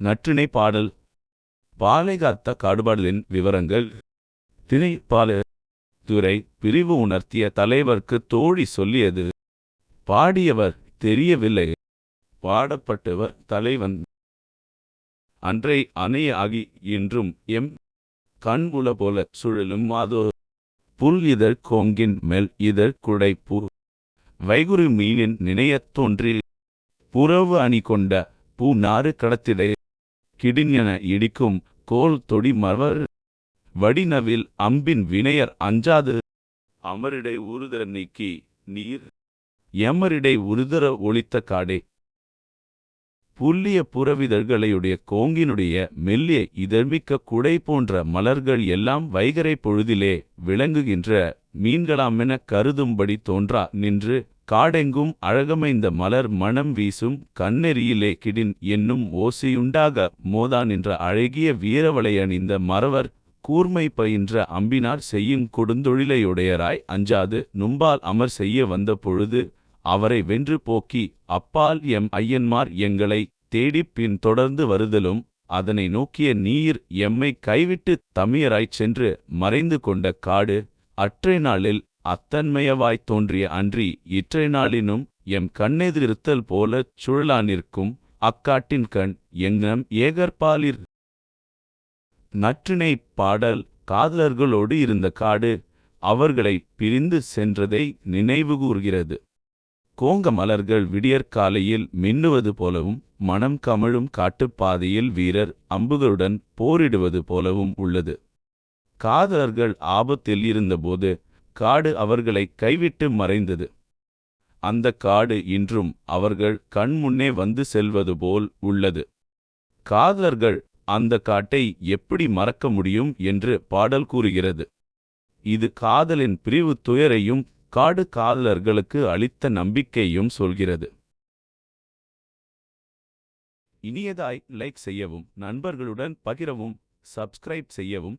நற்றிணை பாடல். பாலைகாத்த காடுபாடலின் விவரங்கள். திணை பால துறை பிரிவு உணர்த்திய தலைவர்க்கு தோழி சொல்லியது. பாடியவர் தெரியவில்லை. பாடப்பட்டவர் தலைவன். அன்றை அணைய ஆகி இன்றும் எம். கண்புல போல சுழலும் மாதோ. புல் இதழ் கோங்கின் மேல் இதழ் குடை பூ மீனின் நினையத் தோன்றி. புறவு அணி கொண்ட பூ நாறு கடத்திடை. கிடிஞன இடிக்கும் கோல் தொடி மறவர். வடினவில் அம்பின் வினையர் அஞ்சாது. அமரிடை உருதர நீக்கி நீர். எமரிடை உருதர ஒளித்த காடே. புல்லிய புறவிதழ்களையுடைய கோங்கினுடைய மெல்லிய இதழ்மிக்க குடை போன்ற மலர்கள் எல்லாம் வைகரை பொழுதிலே விளங்குகின்ற மீன்களாமென கருதும்படி தோன்றா நின்று காடெங்கும் அழகமைந்த மலர் மணம் வீசும் கண்ணெறியிலே கிடின் என்னும் ஓசையுண்டாக மோதா நின்ற அழகிய வீரவளை அணிந்த மறவர் கூர்மை பயின்ற அம்பினார் செய்யும் கொடுந்தொழிலையுடையராய் அஞ்சாது நும்பால் அமர் செய்ய வந்த பொழுது அவரை வென்று போக்கி அப்பால் எம் ஐயன்மார் எங்களை தேடிப் பின் தொடர்ந்து வருதலும் அதனை நோக்கிய நீர் எம்மை கைவிட்டு தமியராய்ச் சென்று மறைந்து கொண்ட காடு அற்றை நாளில் அத்தன்மையவாய்த் தோன்றிய அன்றி இற்றை நாளினும் எம் கண்ணெதிர்த்தல் போலச் சுழலானிற்கும் அக்காட்டின் கண் எங்னம் ஏகற்பாலிர் நற்றிணை பாடல் காதலர்களோடு இருந்த காடு அவர்களை பிரிந்து சென்றதை நினைவுகூர்கிறது கோங்க மலர்கள் விடியற்காலையில் மின்னுவது போலவும் மனம் கமழும் காட்டுப்பாதையில் வீரர் அம்புகளுடன் போரிடுவது போலவும் உள்ளது. காதலர்கள் ஆபத்தில் இருந்தபோது காடு அவர்களை கைவிட்டு மறைந்தது. அந்த காடு இன்றும் அவர்கள் கண்முன்னே வந்து செல்வது போல் உள்ளது. காதலர்கள் அந்த காட்டை எப்படி மறக்க முடியும் என்று பாடல் கூறுகிறது. இது காதலின் பிரிவு துயரையும் காடு காதலர்களுக்கு அளித்த நம்பிக்கையும் சொல்கிறது. இனியதாய் லைக் செய்யவும் நண்பர்களுடன் பகிரவும் சப்ஸ்கிரைப் செய்யவும்